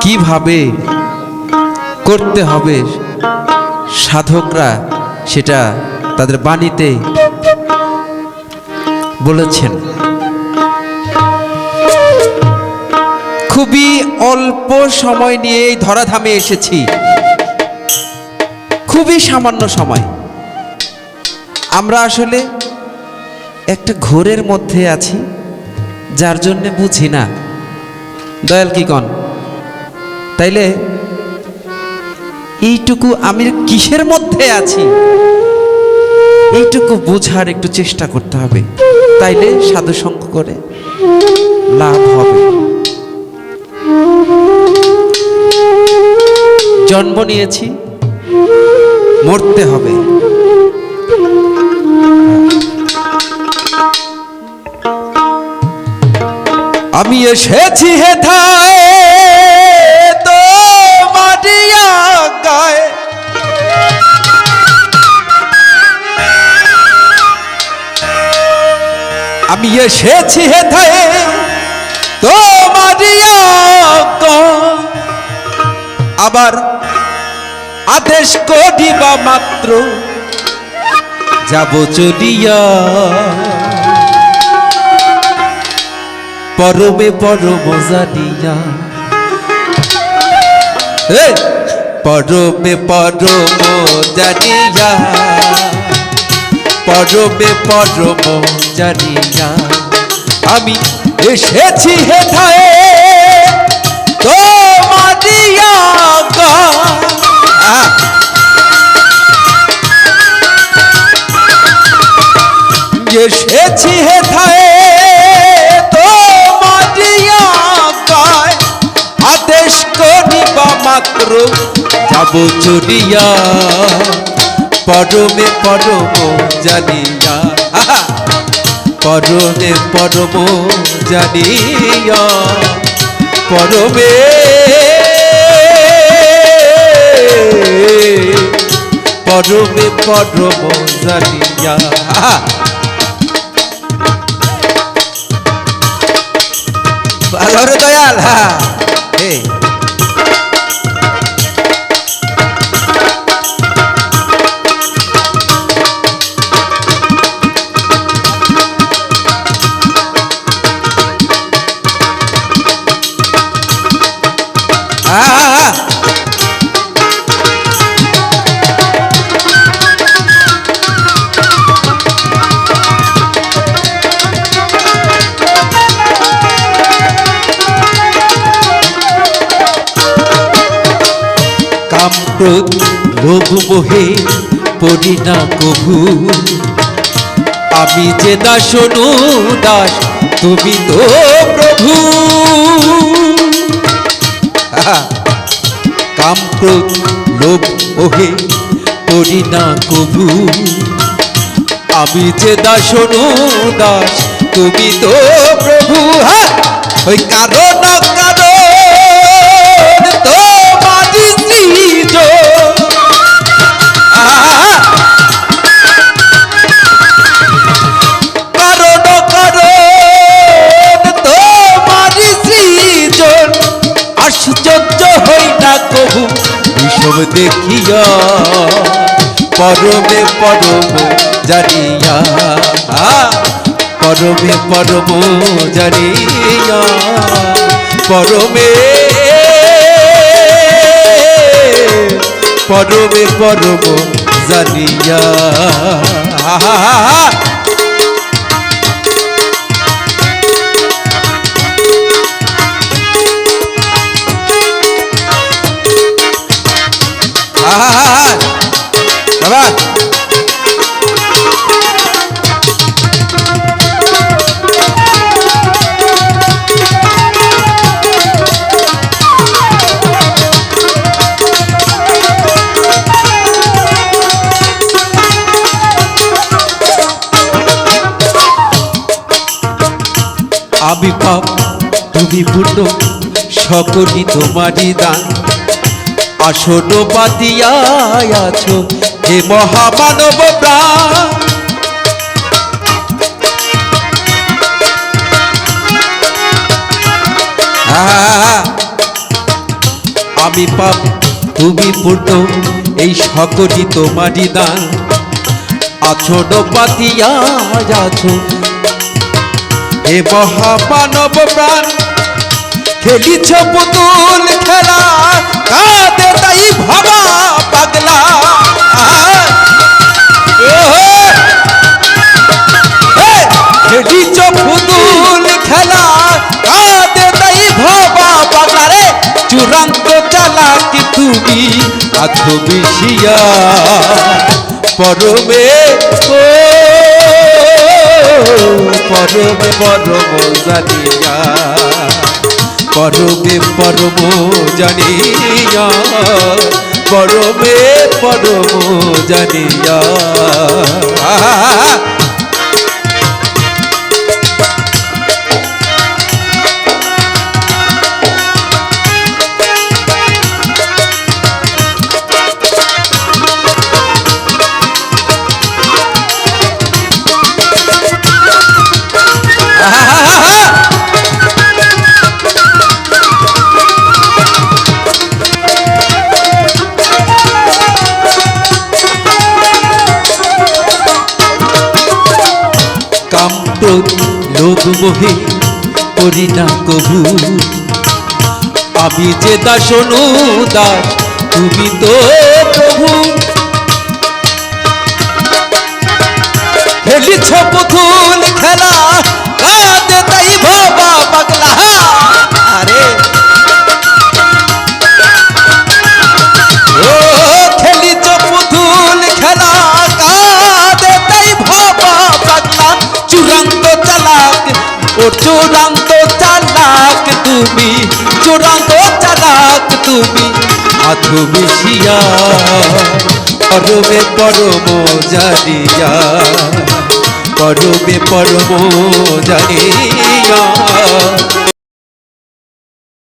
কীভাবে করতে হবে? সাধকরা সেটা তাদের বাণীতে বলেছেন। খুবই অল্প সময় নিয়ে এই ধরাধামে এসেছি। খুবই সামান্য সময়। আমরা আসলে একটা ঘোরের মধ্যে আছি, যার জন্যে বুঝি না। দয়াল কি কন? তাইলে এইটুকু আমি কিসের মধ্যে আছি? এইটুকু বোঝার একটু চেষ্টা করতে হবে। তাইলে সাধুসঙ্গ করে লাভ হবে। জন্ম নিয়েছি, মরতে হবে। আমি এসেছি হে হেথায় আমি এসেছি হেথায় তো মাটিয়া আবার আদেশ করিবা মাত্র, যাব চলিয়া। পরমে পরম জানিয়া। পরমে পরম জানিয়া। পরমে পরম জানিয়া। আমি এসেছি হেথায় তো মাদিয়া গা। আহ! এসেছি হেথায় আদেশ করিবা মাত্র যাব চলিয়া পরমে পরম জানিয়া আহা! পরমে পরম জানিয়া পরমে পরমে পরম জানিয়া! ভালো দয়াল হ্যাঁ ক্রোধ লোভ মোহে পড়ি না কভু আমি যে দাস নু দাস, তুমি তো প্রভু! কাম লোভ মোহে পড়ি না কভু আমি যে দাস নু দাস, তুমি তো প্রভু! ওই কারণ পরব পরম জানিয়া পরবে পরব জানিয়া পরবে পরবে পরব জানিয়া আহা! আহা! বাবা। আমি পাপ তুমি পূর্ণ সকলই তোমারই দান। আসন পাতিয়া আছো হে মহামানব প্রাণ! আমি পাপ, তুমি পূর্ণ, এই সকলই তোমারই দান আছোড় পাতিয়া আছো হে মহামানব প্রাণ খেলিছ পুতুল খেলা, কাঁদে তাই ভাবা পাগলা। খেলিছ পুতুল খেলা, কাঁদে তাই ভাবা পাগলা রে। চূড়ান্ত চালাক তুমি আধো বিশিয়া পরমে, ও, পরমে পরম জানিয়া। পরমে পরম জানিয়া পরবে পরম জানিয়া। লোভ মোহে করি না কভু আমি যে দাস দাস তুমি তো প্রভু। তুমি চূড়ান্ত চালাক তুমি মাথু মিশিয়া পরমে পরম জানিয়া পরমে পরম জানিয়া।